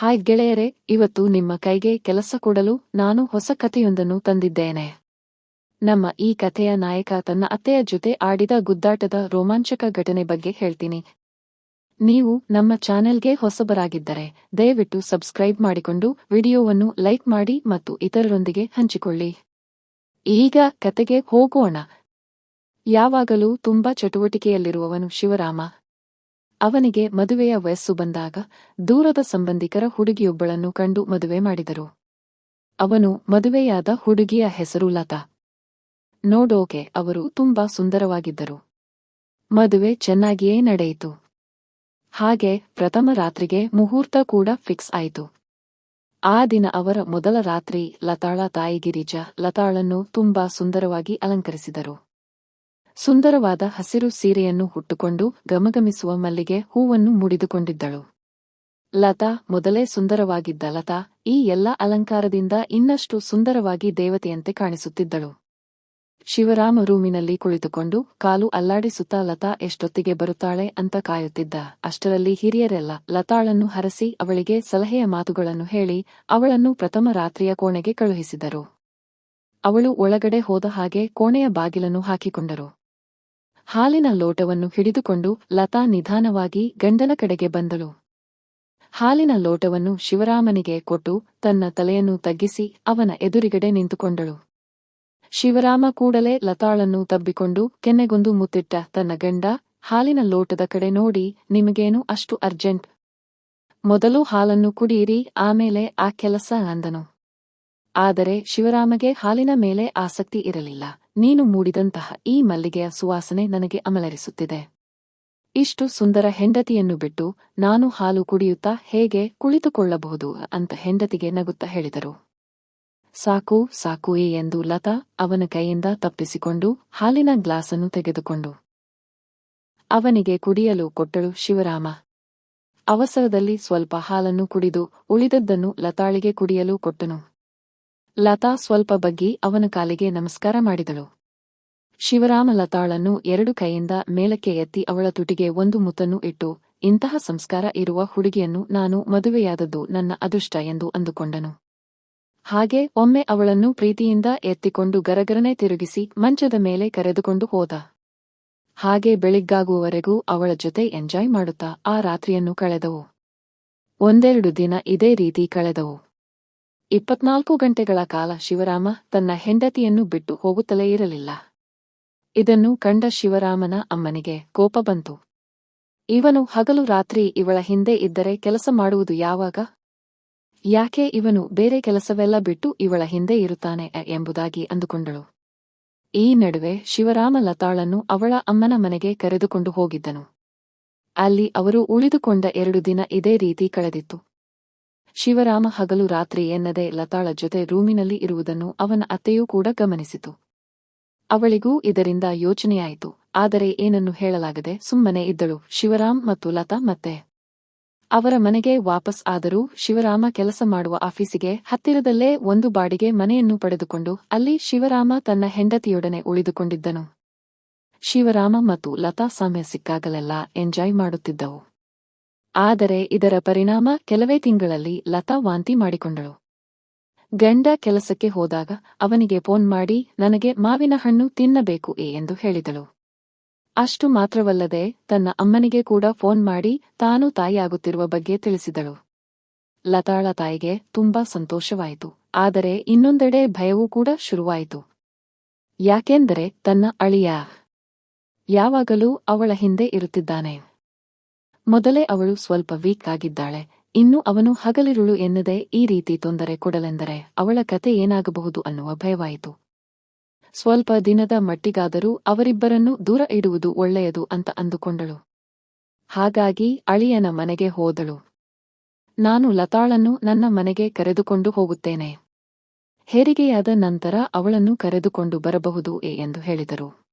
Hi ಗೆಳೆಯರೆ, ಇವತ್ತು ನಿಮ್ಮ ಕೈಗೆ ಕೆಲಸ ಕೊಡಲು ನಾನು ಹೊಸ ಕಥೆಯೊಂದನ್ನು ತಂದಿದ್ದೇನೆ. ನಮ್ಮ ಈ ಕಥೆಯ ನಾಯಕ ತನ್ನ ಅತ್ತೆಯ ಜೊತೆ ಆಡಿದ ಗುದ್ದಾಟದ ರೋಮಾಂಚಕ ಘಟನೆ ಬಗ್ಗೆ ಹೇಳ್ತೀನಿ. ನೀವು ನಮ್ಮ ಚಾನೆಲ್ಗೆ ಹೊಸಬರಾಗಿದ್ದರೆ, ದಯವಿಟ್ಟು ಸಬ್ಸ್ಕ್ರೈಬ್ ಮಾಡಿಕೊಂಡು ವಿಡಿಯೋವನ್ನು ಲೈಕ್ ಮಾಡಿ ಮತ್ತು ಇತರರೊಂದಿಗೆ ಹಂಚಿಕೊಳ್ಳಿ. ಈಗ ಕತೆಗೆ ಹೋಗೋಣ. ಯಾವಾಗಲೂ ತುಂಬಾ ಚಟುವಟಿಕೆಯಲ್ಲಿರುವವನು ಶಿವರಾಮ. ಅವನಿಗೆ ಮದುವೆಯ ವಯಸ್ಸು ಬಂದಾಗ ದೂರದ ಸಂಬಂಧಿಕರ ಹುಡುಗಿಯೊಬ್ಬಳನ್ನು ಕಂಡು ಮದುವೆ ಮಾಡಿದರು. ಅವನು ಮದುವೆಯಾದ ಹುಡುಗಿಯ ಹೆಸರು ಲತಾ. ನೋಡೋಕೆ ಅವರು ತುಂಬಾ ಸುಂದರವಾಗಿದ್ದರು. ಮದುವೆ ಚೆನ್ನಾಗಿಯೇ ನಡೆಯಿತು. ಹಾಗೆ ಪ್ರಥಮ ರಾತ್ರಿಗೆ ಮುಹೂರ್ತ ಕೂಡ ಫಿಕ್ಸ್ ಆಯಿತು. ಆ ದಿನ ಅವರ ಮೊದಲ ರಾತ್ರಿ ಲತಾಳ ತಾಯಿ ಗಿರಿಜಾ ಲತಾಳನ್ನು ತುಂಬಾ ಸುಂದರವಾಗಿ ಅಲಂಕರಿಸಿದರು. ಸುಂದರವಾದ ಹಸಿರು ಸೀರೆಯನ್ನು ಹುಟ್ಟುಕೊಂಡು ಗಮಗಮಿಸುವ ಮಲ್ಲಿಗೆ ಹೂವನ್ನು ಮುಡಿದುಕೊಂಡಿದ್ದಳು. ಲತಾ ಮೊದಲೇ ಸುಂದರವಾಗಿದ್ದ ಲತಾ ಈ ಎಲ್ಲ ಅಲಂಕಾರದಿಂದ ಇನ್ನಷ್ಟು ಸುಂದರವಾಗಿ ದೇವತೆಯಂತೆ ಕಾಣಿಸುತ್ತಿದ್ದಳು. ಶಿವರಾಮ ರೂಮಿನಲ್ಲಿ ಕುಳಿತುಕೊಂಡು ಕಾಲು ಅಲ್ಲಾಡಿಸುತ್ತಾ ಲತಾ ಎಷ್ಟೊತ್ತಿಗೆ ಬರುತ್ತಾಳೆ ಅಂತ ಕಾಯುತ್ತಿದ್ದ. ಅಷ್ಟರಲ್ಲಿ ಹಿರಿಯರೆಲ್ಲ ಲತಾಳನ್ನು ಹರಸಿ ಅವಳಿಗೆ ಸಲಹೆಯ ಮಾತುಗಳನ್ನು ಹೇಳಿ ಅವಳನ್ನು ಪ್ರಥಮ ರಾತ್ರಿಯ ಕೋಣೆಗೆ ಕಳುಹಿಸಿದರು. ಅವಳು ಒಳಗಡೆ ಹೋದ ಹಾಗೆ ಕೋಣೆಯ ಬಾಗಿಲನ್ನು ಹಾಕಿಕೊಂಡರು. ಹಾಲಿನ ಲೋಟವನ್ನು ಹಿಡಿದುಕೊಂಡು ಲತಾ ನಿಧಾನವಾಗಿ ಗಂಡನ ಕಡೆಗೆ ಬಂದಳು. ಹಾಲಿನ ಲೋಟವನ್ನು ಶಿವರಾಮನಿಗೆ ಕೊಟ್ಟು ತನ್ನ ತಲೆಯನ್ನು ತಗ್ಗಿಸಿ ಅವನ ಎದುರಿಗಡೆ ನಿಂತುಕೊಂಡಳು. ಶಿವರಾಮ ಕೂಡಲೇ ಲತಾಳನ್ನು ತಬ್ಬಿಕೊಂಡು ಕೆನ್ನೆಗೊಂದು ಮುತ್ತಿಟ್ಟ ತನ್ನ ಗಂಡ ಹಾಲಿನ ಲೋಟದ ಕಡೆ ನೋಡಿ ನಿಮಗೇನು ಅಷ್ಟು ಅರ್ಜೆಂಟ್? ಮೊದಲು ಹಾಲನ್ನು ಕುಡಿಯಿರಿ, ಆಮೇಲೆ ಆ ಕೆಲಸ ಅಂದನು. ಆದರೆ ಶಿವರಾಮಗೆ ಹಾಲಿನ ಮೇಲೆ ಆಸಕ್ತಿ ಇರಲಿಲ್ಲ. ನೀನು ಮೂಡಿದಂತಹ ಈ ಮಲ್ಲಿಗೆಯ ಸುವಾಸನೆ ನನಗೆ ಅಮಲರಿಸುತ್ತಿದೆ. ಇಷ್ಟು ಸುಂದರ ಹೆಂಡತಿಯನ್ನು ಬಿಟ್ಟು ನಾನು ಹಾಲು ಕುಡಿಯುತ್ತಾ ಹೇಗೆ ಕುಳಿತುಕೊಳ್ಳಬಹುದು ಅಂತ ಹೆಂಡತಿಗೆ ನಗುತ್ತಾ ಹೇಳಿದರು. ಸಾಕು ಸಾಕು ಏ ಎಂದು ಲತಾ ಅವನ ಕೈಯಿಂದ ತಪ್ಪಿಸಿಕೊಂಡು ಹಾಲಿನ ಗ್ಲಾಸನ್ನು ತೆಗೆದುಕೊಂಡು. ಅವನಿಗೆ ಕುಡಿಯಲು ಕೊಟ್ಟಳು ಶಿವರಾಮ. ಅವಸರದಲ್ಲಿ ಸ್ವಲ್ಪ ಹಾಲನ್ನು ಕುಡಿದು ಉಳಿದದ್ದನ್ನು ಲತಾಳಿಗೆ ಕುಡಿಯಲು ಕೊಟ್ಟನು. ಲತಾ ಸ್ವಲ್ಪ ಬಗ್ಗಿ ಅವನ ಕಾಲಿಗೆ ನಮಸ್ಕಾರ ಮಾಡಿದಳು. ಶಿವರಾಮ ಲತಾಳನ್ನು ಎರಡು ಕೈಯಿಂದ ಮೇಲಕ್ಕೆ ಎತ್ತಿ ಅವಳ ತುಟಿಗೆ ಒಂದು ಮುತ್ತನ್ನು ಇಟ್ಟು, ಇಂತಹ ಸಂಸ್ಕಾರ ಇರುವ ಹುಡುಗಿಯನ್ನು ನಾನು ಮದುವೆಯಾದದ್ದು ನನ್ನ ಅದೃಷ್ಟ ಎಂದು ಅಂದುಕೊಂಡನು. ಹಾಗೆ ಒಮ್ಮೆ ಅವಳನ್ನು ಪ್ರೀತಿಯಿಂದ ಎತ್ತಿಕೊಂಡು ಗರಗರನೆ ತಿರುಗಿಸಿ ಮಂಚದ ಮೇಲೆ ಕರೆದುಕೊಂಡು ಹೋದ. ಹಾಗೆ ಬೆಳಿಗ್ಗಾಗುವವರೆಗೂ ಅವಳ ಜೊತೆ ಎಂಜಾಯ್ ಮಾಡುತ್ತಾ ಆ ರಾತ್ರಿಯನ್ನು ಕಳೆದವು. ಒಂದೆರಡು ದಿನ ಇದೇ ರೀತಿ ಕಳೆದವು. ಇಪ್ಪತ್ನಾಲ್ಕು ಗಂಟೆಗಳ ಕಾಲ ಶಿವರಾಮ ತನ್ನ ಹೆಂಡತಿಯನ್ನು ಬಿಟ್ಟು ಹೋಗುತ್ತಲೇ ಇರಲಿಲ್ಲ. ಇದನ್ನು ಕಂಡ ಶಿವರಾಮನ ಅಮ್ಮನಿಗೆ ಕೋಪ ಬಂತು. ಇವನು ಹಗಲು ರಾತ್ರಿ ಇವಳ ಹಿಂದೆ ಇದ್ದರೆ ಕೆಲಸ ಮಾಡುವುದು ಯಾವಾಗ? ಯಾಕೆ ಇವನು ಬೇರೆ ಕೆಲಸವೆಲ್ಲ ಬಿಟ್ಟು ಇವಳ ಹಿಂದೆ ಇರುತ್ತಾನೆ ಎಂಬುದಾಗಿ ಅಂದುಕೊಂಡಳು. ಈ ನಡುವೆ ಶಿವರಾಮ ಲತಾಳನ್ನು ಅವಳ ಅಮ್ಮನ ಮನೆಗೆ ಕರೆದುಕೊಂಡು ಹೋಗಿದ್ದನು. ಅಲ್ಲಿ ಅವರು ಉಳಿದುಕೊಂಡ ಎರಡು ದಿನ ಇದೇ ರೀತಿ ಕಳೆದಿತ್ತು. ಶಿವರಾಮ ಹಗಲು ರಾತ್ರಿ ಎನ್ನದೆ ಲತಾಳ ಜೊತೆ ರೂಮಿನಲ್ಲಿ ಇರುವುದನ್ನು ಅವನ ಅತ್ತೆಯೂ ಕೂಡ ಗಮನಿಸಿತು. ಅವಳಿಗೂ ಇದರಿಂದ ಯೋಚನೆಯಾಯಿತು, ಆದರೆ ಏನನ್ನು ಹೇಳಲಾಗದೆ ಸುಮ್ಮನೆ ಇದ್ದಳು, ಶಿವರಾಮ್ ಮತ್ತು ಲತಾ ಮತ್ತೆ. ಅವರ ಮನೆಗೆ ವಾಪಸ್ ಆದರೂ ಶಿವರಾಮ ಕೆಲಸ ಮಾಡುವ ಆಫೀಸಿಗೆ ಹತ್ತಿರದಲ್ಲೇ ಒಂದು ಬಾಡಿಗೆ ಮನೆಯನ್ನು ಪಡೆದುಕೊಂಡು ಅಲ್ಲಿ ಶಿವರಾಮ ತನ್ನ ಹೆಂಡತಿಯೊಡನೆ ಉಳಿದುಕೊಂಡಿದ್ದನು. ಶಿವರಾಮ ಮತ್ತು ಲತಾ ಸಮಯ ಸಿಕ್ಕಾಗಲೆಲ್ಲ ಎಂಜಾಯ್ ಮಾಡುತ್ತಿದ್ದವು. ಆದರೆ ಇದರ ಪರಿಣಾಮ ಕೆಲವೇ ತಿಂಗಳಲ್ಲಿ ಲತಾ ವಾಂತಿ ಮಾಡಿಕೊಂಡಳು. ಗಂಡ ಕೆಲಸಕ್ಕೆ ಹೋದಾಗ ಅವನಿಗೆ ಫೋನ್ ಮಾಡಿ, ನನಗೆ ಮಾವಿನ ಹಣ್ಣು ತಿನ್ನಬೇಕು ಏ ಎಂದು ಹೇಳಿದಳು. ಅಷ್ಟು ಮಾತ್ರವಲ್ಲದೆ ತನ್ನ ಅಮ್ಮನಿಗೆ ಕೂಡ ಫೋನ್ ಮಾಡಿ ತಾನು ತಾಯಿಯಾಗುತ್ತಿರುವ ಬಗ್ಗೆ ತಿಳಿಸಿದಳು. ಲತಾಳ ತಾಯಿಗೆ ತುಂಬಾ ಸಂತೋಷವಾಯಿತು, ಆದರೆ ಇನ್ನೊಂದೆಡೆ ಭಯವೂ ಕೂಡ ಶುರುವಾಯಿತು. ಯಾಕೆಂದರೆ ತನ್ನ ಅಳಿಯ ಯಾವಾಗಲೂ ಅವಳ ಹಿಂದೆ ಇರುತ್ತಿದ್ದಾನೆ. ಮೊದಲೇ ಅವಳು ಸ್ವಲ್ಪ ವೀಕ್ ಆಗಿದ್ದಾಳೆ. ಇನ್ನು ಅವನು ಹಗಲಿರುಳು ಎನ್ನದೆ ಈ ರೀತಿ ತೊಂದರೆ ಕೊಡಲೆಂದರೆ ಅವಳ ಕತೆ ಏನಾಗಬಹುದು ಅನ್ನುವ ಭಯವಾಯಿತು. ಸ್ವಲ್ಪ ದಿನದ ಮಟ್ಟಿಗಾದರೂ ಅವರಿಬ್ಬರನ್ನು ದೂರ ಇಡುವುದು ಒಳ್ಳೆಯದು ಅಂತ ಅಂದುಕೊಂಡಳು. ಹಾಗಾಗಿ ಅಳಿಯನ ಮನೆಗೆ ಹೋದಳು. ನಾನು ಲತಾಳನ್ನು ನನ್ನ ಮನೆಗೆ ಕರೆದುಕೊಂಡು ಹೋಗುತ್ತೇನೆ. ಹೆರಿಗೆಯಾದ ನಂತರ ಅವಳನ್ನು ಕರೆದುಕೊಂಡು ಬರಬಹುದು ಎಂದು ಹೇಳಿದರು.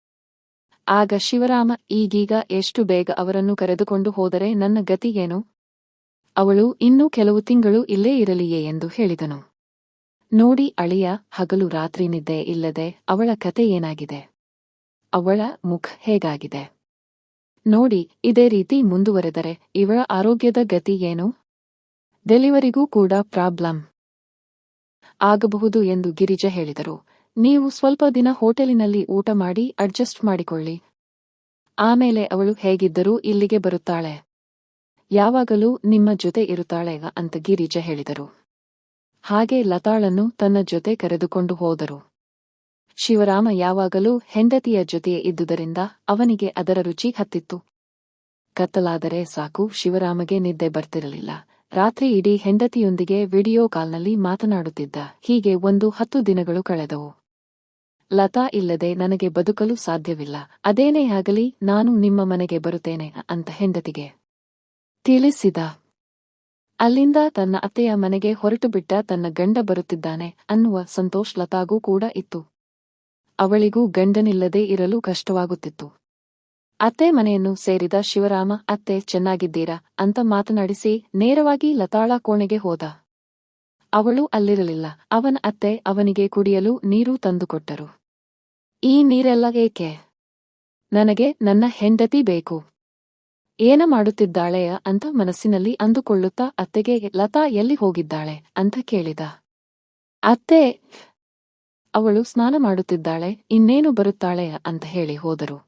ಆಗ ಶಿವರಾಮ, ಈಗೀಗ ಎಷ್ಟು ಬೇಗ ಅವರನ್ನು ಕರೆದುಕೊಂಡು ಹೋದರೆ ನನ್ನ ಗತಿಯೇನು ಅವಳು ಇನ್ನೂ ಕೆಲವು ತಿಂಗಳು ಇಲ್ಲೇ ಇರಲಿಯೇ? ಎಂದು ಹೇಳಿದನು. ನೋಡಿ ಅಳಿಯ, ಹಗಲು ರಾತ್ರಿ ನಿದ್ದೆ ಇಲ್ಲದೆ ಅವಳ ಕತೆ ಏನಾಗಿದೆ? ಅವಳ ಮುಖ ಹೇಗಾಗಿದೆ? ನೋಡಿ, ಇದೇ ರೀತಿ ಮುಂದುವರೆದರೆ ಇವಳ ಆರೋಗ್ಯದ ಗತಿ ಏನು? ಡೆಲಿವರಿಗೂ ಕೂಡ ಪ್ರಾಬ್ಲಮ್ ಆಗಬಹುದು ಎಂದು ಗಿರಿಜಾ ಹೇಳಿದರು. ನೀವು ಸ್ವಲ್ಪ ದಿನ ಹೋಟೆಲಿನಲ್ಲಿ ಊಟ ಮಾಡಿ, ಅಡ್ಜಸ್ಟ್ ಮಾಡಿಕೊಳ್ಳಿ. ಆಮೇಲೆ ಅವಳು ಹೇಗಿದ್ದರೂ ಇಲ್ಲಿಗೆ ಬರುತ್ತಾಳೆ. ಯಾವಾಗಲೂ ನಿಮ್ಮ ಜೊತೆ ಇರುತ್ತಾಳೆ ಅಂತ ಗಿರಿಜ ಹೇಳಿದರು. ಹಾಗೆ ಲತಾಳನ್ನು ತನ್ನ ಜೊತೆ ಕರೆದುಕೊಂಡು ಹೋದರು. ಶಿವರಾಮ ಯಾವಾಗಲೂ ಹೆಂಡತಿಯ ಜೊತೆಯೇ ಇದ್ದುದರಿಂದ ಅವನಿಗೆ ಅದರ ರುಚಿ ಹತ್ತಿತ್ತು. ಕತ್ತಲಾದರೆ ಸಾಕು, ಶಿವರಾಮಗೆ ನಿದ್ದೆ ಬರ್ತಿರಲಿಲ್ಲ. ರಾತ್ರಿ ಇಡೀ ಹೆಂಡತಿಯೊಂದಿಗೆ ವಿಡಿಯೋ ಕಾಲ್ನಲ್ಲಿ ಮಾತನಾಡುತ್ತಿದ್ದ ಹೀಗೆ ಒಂದು ಹತ್ತು ದಿನಗಳು ಕಳೆದವು. ಲತಾ ಇಲ್ಲದೆ ನನಗೆ ಬದುಕಲು ಸಾಧ್ಯವಿಲ್ಲ. ಅದೇನೇ ಆಗಲಿ, ನಾನು ನಿಮ್ಮ ಮನೆಗೆ ಬರುತ್ತೇನೆ, ಅಂತ ಹೆಂಡತಿಗೆ ತಿಳಿಸಿದ. ಅಲ್ಲಿಂದ ತನ್ನ ಅತ್ತೆಯ ಮನೆಗೆ ಹೊರಟು ಬಿಟ್ಟ ತನ್ನ ಗಂಡ ಬರುತ್ತಿದ್ದಾನೆ ಅನ್ನುವ ಸಂತೋಷ್ ಲತಾಗೂ ಕೂಡ ಇತ್ತು. ಅವಳಿಗೂ ಗಂಡನಿಲ್ಲದೆ ಇರಲು ಕಷ್ಟವಾಗುತ್ತಿತ್ತು. ಅತ್ತೆ ಮನೆಯನ್ನು ಸೇರಿದ ಶಿವರಾಮ, ಅತ್ತೆ, ಚೆನ್ನಾಗಿದ್ದೀರಾ? ಅಂತ ಮಾತನಾಡಿಸಿ, ನೇರವಾಗಿ ಲತಾಳ ಕೋಣೆಗೆ ಹೋದ. ಅವಳು ಅಲ್ಲಿರಲಿಲ್ಲ. ಅವನ ಅತ್ತೆ ಅವನಿಗೆ ಕುಡಿಯಲು ನೀರು ತಂದುಕೊಟ್ಟರು. ಈ ನೀರೆಲ್ಲ ಏಕೆ? ನನಗೆ ನನ್ನ ಹೆಂಡತಿ ಬೇಕು. ಏನ ಮಾಡುತ್ತಿದ್ದಾಳೆಯ ಅಂತ ಮನಸ್ಸಿನಲ್ಲಿ ಅಂದುಕೊಳ್ಳುತ್ತಾ ಅತ್ತೆಗೆ, ಲತಾ ಎಲ್ಲಿ ಹೋಗಿದ್ದಾಳೆ ಅಂತ ಕೇಳಿದ. ಅತ್ತೆ, ಅವಳು ಸ್ನಾನ ಮಾಡುತ್ತಿದ್ದಾಳೆ, ಇನ್ನೇನು ಬರುತ್ತಾಳೆ ಅಂತ ಹೇಳಿ ಹೋದರು.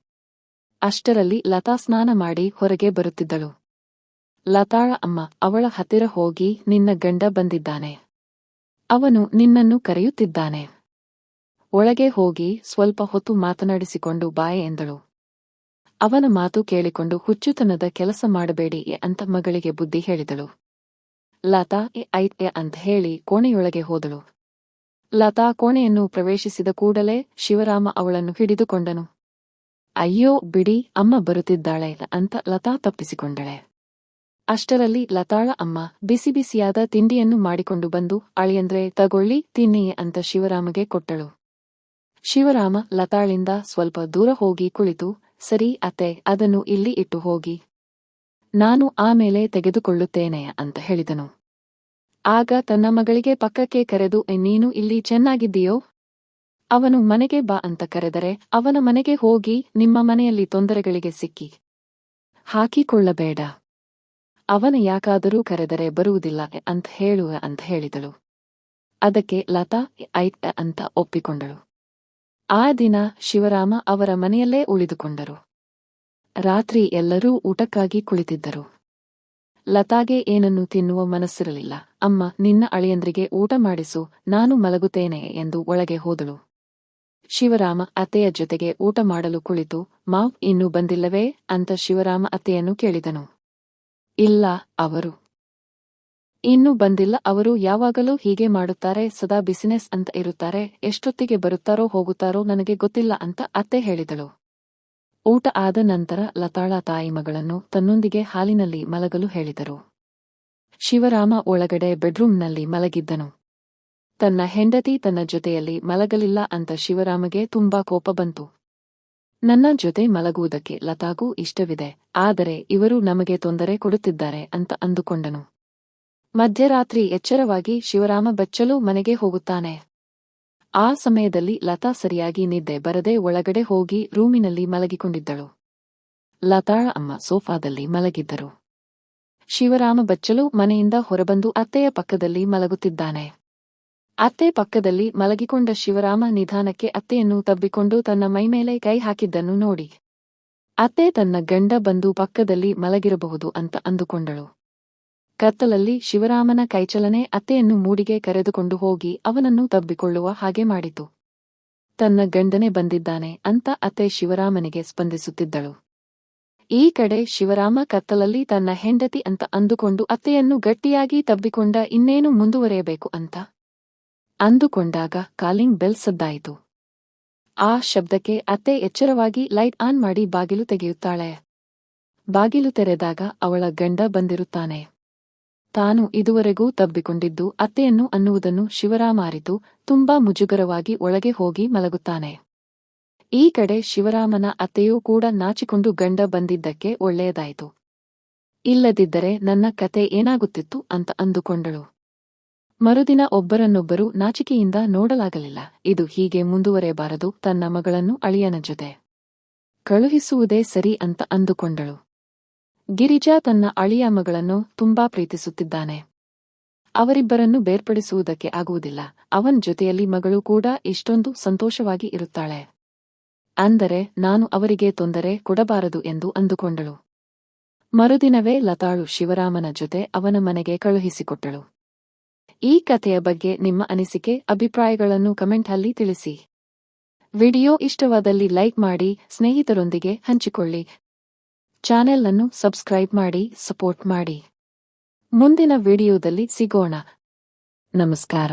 ಅಷ್ಟರಲ್ಲಿ ಲತಾ ಸ್ನಾನ ಮಾಡಿ ಹೊರಗೆ ಬರುತ್ತಿದ್ದಳು. ಲತಾಳ ಅಮ್ಮ, ಅವಳ ಹತ್ತಿರ ಹೋಗಿ ನಿನ್ನ ಗಂಡ ಬಂದಿದ್ದಾನೆ. ಅವನು ನಿನ್ನನ್ನು ಕರೆಯುತ್ತಿದ್ದಾನೆ. ಒಳಗೆ ಹೋಗಿ ಸ್ವಲ್ಪ ಹೊತ್ತು ಮಾತನಾಡಿಸಿಕೊಂಡು ಬಾಯೆ ಎಂದಳು. ಅವನ ಮಾತು ಕೇಳಿಕೊಂಡು ಹುಚ್ಚುತನದ ಕೆಲಸ ಮಾಡಬೇಡಿ ಅಂತ ಮಗಳಿಗೆ ಬುದ್ಧಿ ಹೇಳಿದಳು. ಲತಾ, ಎ ಐತ್ ಎ ಅಂತ ಹೇಳಿ ಕೋಣೆಯೊಳಗೆ ಹೋದಳು. ಲತಾ ಕೋಣೆಯನ್ನು ಪ್ರವೇಶಿಸಿದ ಕೂಡಲೇ ಶಿವರಾಮ ಅವಳನ್ನು ಹಿಡಿದುಕೊಂಡನು. ಅಯ್ಯೋ, ಬಿಡಿ, ಅಮ್ಮ ಬರುತ್ತಿದ್ದಾಳೆ ಅಂತ ಲತಾ ತಪ್ಪಿಸಿಕೊಂಡಳೆ. ಅಷ್ಟರಲ್ಲಿ ಲತಾಳ ಅಮ್ಮ ಬಿಸಿ ಬಿಸಿಯಾದ ತಿಂಡಿಯನ್ನು ಮಾಡಿಕೊಂಡು ಬಂದು ಅಳಿಯಂದ್ರೆ ತಗೊಳ್ಳಿ ತಿನ್ನಿ ಅಂತ ಶಿವರಾಮಗೆ ಕೊಟ್ಟಳು. ಶಿವರಾಮ ಲತಾಳಿಂದ ಸ್ವಲ್ಪ ದೂರ ಹೋಗಿ ಕುಳಿತು, ಸರಿ ಅತ್ತೆ, ಅದನ್ನು ಇಲ್ಲಿ ಇಟ್ಟು ಹೋಗಿ. ನಾನು ಆಮೇಲೆ ತೆಗೆದುಕೊಳ್ಳುತ್ತೇನೆ ಅಂತ ಹೇಳಿದನು. ಆಗ ತನ್ನ ಮಗಳಿಗೆ ಪಕ್ಕಕ್ಕೆ ಕರೆದು ನೀನು ಇಲ್ಲಿ ಚೆನ್ನಾಗಿದ್ದೀಯೋ? ಅವನು ಮನೆಗೆ ಬಾ ಅಂತ ಕರೆದರೆ ಅವನ ಮನೆಗೆ ಹೋಗಿ ನಿಮ್ಮ ಮನೆಯಲ್ಲಿ ತೊಂದರೆಗಳಿಗೆ ಸಿಕ್ಕಿ. ಹಾಕಿಕೊಳ್ಳಬೇಡ. ಅವನ ಯಾಕಾದರೂ ಕರೆದರೆ ಬರುವುದಿಲ್ಲ ಅಂತ ಹೇಳುವ ಅಂತ ಹೇಳಿದಳು. ಅದಕ್ಕೆ ಲತಾ ಐಟ್ ಅಂತ ಒಪ್ಪಿಕೊಂಡಳು. ಆ ದಿನ ಶಿವರಾಮ ಅವರ ಮನೆಯಲ್ಲೇ ಉಳಿದುಕೊಂಡರು. ರಾತ್ರಿ ಎಲ್ಲರೂ ಊಟಕ್ಕಾಗಿ ಕುಳಿತಿದ್ದರು. ಲತಾಗೆ ಏನನ್ನು ತಿನ್ನುವ ಮನಸ್ಸಿರಲಿಲ್ಲ. ಅಮ್ಮ, ನಿನ್ನ ಅಳಿಯಂದ್ರಿಗೆ ಊಟ ಮಾಡಿಸು, ನಾನು ಮಲಗುತ್ತೇನೆ ಎಂದು ಒಳಗೆ ಹೋದಳು. ಶಿವರಾಮ ಅತ್ತೆಯ ಜೊತೆಗೆ ಊಟ ಮಾಡಲು ಕುಳಿತು, ಮಾವ್, ಇನ್ನೂ ಬಂದಿಲ್ಲವೇ? ಅಂತ ಶಿವರಾಮ ಅತ್ತೆಯನ್ನು ಕೇಳಿದನು. ಇಲ್ಲ, ಅವರು. ಇನ್ನೂ ಬಂದಿಲ್ಲ, ಅವರು ಯಾವಾಗಲೂ ಹೀಗೆ ಮಾಡುತ್ತಾರೆ, ಸದಾ ಬಿಸಿನೆಸ್ ಅಂತ ಇರುತ್ತಾರೆ, ಎಷ್ಟೊತ್ತಿಗೆ ಬರುತ್ತಾರೋ ಹೋಗುತ್ತಾರೋ ನನಗೆ ಗೊತ್ತಿಲ್ಲ ಅಂತ ಅತ್ತೆ ಹೇಳಿದಳು. ಊಟ ಆದ ನಂತರ ಲತಾಳ ತಾಯಿ ಮಗಳನ್ನು ತನ್ನೊಂದಿಗೆ ಹಾಲಿನಲ್ಲಿ ಮಲಗಲು ಹೇಳಿದರು. ಶಿವರಾಮ ಒಳಗಡೆ ಬೆಡ್ರೂಮ್ನಲ್ಲಿ ಮಲಗಿದ್ದನು. ತನ್ನ ಹೆಂಡತಿ ತನ್ನ ಜೊತೆಯಲ್ಲಿ ಮಲಗಲಿಲ್ಲ ಅಂತ ಶಿವರಾಮಗೆ ತುಂಬಾ ಕೋಪ ಬಂತು. ನನ್ನ ಜೊತೆ ಮಲಗುವುದಕ್ಕೆ ಲತಾಗೂ ಇಷ್ಟವಿದೆ, ಆದರೆ ಇವರು ನಮಗೆ ತೊಂದರೆ ಕೊಡುತ್ತಿದ್ದಾರೆ ಅಂತ ಅಂದುಕೊಂಡನು. ಮಧ್ಯರಾತ್ರಿ ಎಚ್ಚರವಾಗಿ ಶಿವರಾಮ ಬಚ್ಚಲು ಮನೆಗೆ ಹೋಗುತ್ತಾನೆ. ಆ ಸಮಯದಲ್ಲಿ ಲತಾ ಸರಿಯಾಗಿ ನಿದ್ದೆ ಬರದೆ ಒಳಗಡೆ ಹೋಗಿ ರೂಮಿನಲ್ಲಿ ಮಲಗಿಕೊಂಡಿದ್ದಳು. ಲತಾಳ ಅಮ್ಮ ಸೋಫಾದಲ್ಲಿ ಮಲಗಿದ್ದರು. ಶಿವರಾಮ ಬಚ್ಚಲು ಮನೆಯಿಂದ ಹೊರಬಂದು ಅತ್ತೆಯ ಪಕ್ಕದಲ್ಲಿ ಮಲಗುತ್ತಿದ್ದಾನೆ. ಅತ್ತೆ ಪಕ್ಕದಲ್ಲಿ ಮಲಗಿಕೊಂಡ ಶಿವರಾಮ ನಿಧಾನಕ್ಕೆ ಅತ್ತೆಯನ್ನು ತಬ್ಬಿಕೊಂಡು ತನ್ನ ಮೈಮೇಲೆ ಕೈ ಹಾಕಿದ್ದನ್ನು ನೋಡಿ. ಅತ್ತೆ ತನ್ನ ಗಂಡ ಬಂದು ಪಕ್ಕದಲ್ಲಿ ಮಲಗಿರಬಹುದು ಅಂತ ಅಂದುಕೊಂಡಳು. ಕತ್ತಲಲ್ಲಿ ಶಿವರಾಮನ ಕೈಚಲನೆ ಅತ್ತೆಯನ್ನು ಮೂಡಿಗೆ ಕರೆದುಕೊಂಡು ಹೋಗಿ ಅವನನ್ನು ತಬ್ಬಿಕೊಳ್ಳುವ ಹಾಗೆ ಮಾಡಿತು. ತನ್ನ ಗಂಡನೆ ಬಂದಿದ್ದಾನೆ ಅಂತ ಅತ್ತೆ ಶಿವರಾಮನಿಗೆ ಸ್ಪಂದಿಸುತ್ತಿದ್ದಳು. ಈ ಕಡೆ ಶಿವರಾಮ ಕತ್ತಲಲ್ಲಿ ತನ್ನ ಹೆಂಡತಿ ಅಂತ ಅಂದುಕೊಂಡು ಅತ್ತೆಯನ್ನು ಗಟ್ಟಿಯಾಗಿ ತಬ್ಬಿಕೊಂಡ ಇನ್ನೇನು ಮುಂದುವರೆಯಬೇಕು ಅಂತ ಅಂದುಕೊಂಡಾಗ ಕಾಲಿಂಗ್ ಬೆಲ್ ಸದ್ದಾಯಿತು. ಆ ಶಬ್ದಕ್ಕೆ ಅತ್ತೆ ಎಚ್ಚರವಾಗಿ ಲೈಟ್ ಆನ್ ಮಾಡಿ ಬಾಗಿಲು ತೆಗೆಯುತ್ತಾಳೆ. ಬಾಗಿಲು ತೆರೆದಾಗ ಅವಳ ಗಂಡ ಬಂದಿರುತ್ತಾನೆ. ತಾನು ಇದುವರೆಗೂ ತಬ್ಬಿಕೊಂಡಿದ್ದು ಅತ್ತೆಯನ್ನು ಅನ್ನುವುದನ್ನು ಶಿವರಾಮ ಅರಿತು ತುಂಬಾ ಮುಜುಗರವಾಗಿ ಒಳಗೆ ಹೋಗಿ ಮಲಗುತ್ತಾನೆ. ಈ ಕಡೆ ಶಿವರಾಮನ ಅತ್ತೆಯೂ ಕೂಡ ನಾಚಿಕೊಂಡು ಗಂಡ ಬಂದಿದ್ದಕ್ಕೆ ಒಳ್ಳೆಯದಾಯಿತು. ಇಲ್ಲದಿದ್ದರೆ ನನ್ನ ಕತೆ ಏನಾಗುತ್ತಿತ್ತು ಅಂತ ಅಂದುಕೊಂಡಳು. ಮರುದಿನ ಒಬ್ಬರನ್ನೊಬ್ಬರು ನಾಚಿಕೆಯಿಂದ ನೋಡಲಾಗಲಿಲ್ಲ. ಇದು ಹೀಗೆ ಮುಂದುವರೆಯಬಾರದು, ತನ್ನ ಮಗಳನ್ನು ಅಳಿಯನ ಜೊತೆ. ಕಳುಹಿಸುವುದೇ ಸರಿ ಅಂತ ಅಂದುಕೊಂಡಳು. ಗಿರಿಜಾ ತನ್ನ ಅಳಿಯ ಮಗಳನ್ನು ತುಂಬಾ ಪ್ರೀತಿಸುತ್ತಿದ್ದಾನೆ. ಅವರಿಬ್ಬರನ್ನು ಬೇರ್ಪಡಿಸುವುದಕ್ಕೆ ಆಗುವುದಿಲ್ಲ. ಅವನ್ ಜೊತೆಯಲ್ಲಿ ಮಗಳು ಕೂಡ ಇಷ್ಟೊಂದು ಸಂತೋಷವಾಗಿ ಇರುತ್ತಾಳೆ. ಅಂದರೆ, ನಾನು ಅವರಿಗೆ ತೊಂದರೆ ಕೊಡಬಾರದು ಎಂದು ಅಂದುಕೊಂಡಳು. ಮರುದಿನವೇ ಲತಾಳು ಶಿವರಾಮನ ಜೊತೆ ಅವನ ಮನೆಗೆ ಕಳುಹಿಸಿಕೊಟ್ಟಳು. ಈ ಕಥೆಯ ಬಗ್ಗೆ ನಿಮ್ಮ ಅನಿಸಿಕೆ, ಅಭಿಪ್ರಾಯಗಳನ್ನು ಕಮೆಂಟ್ ಅಲ್ಲಿ ತಿಳಿಸಿ. ವಿಡಿಯೋ ಇಷ್ಟವಾದಲ್ಲಿ ಲೈಕ್ ಮಾಡಿ, ಸ್ನೇಹಿತರೊಂದಿಗೆ ಹಂಚಿಕೊಳ್ಳಿ. ಚಾನೆಲ್ ಅನ್ನು ಸಬ್ಸ್ಕ್ರೈಬ್ ಮಾಡಿ, ಸಪೋರ್ಟ್ ಮಾಡಿ. ಮುಂದಿನ ವಿಡಿಯೋದಲ್ಲಿ ಸಿಗೋಣ. ನಮಸ್ಕಾರ.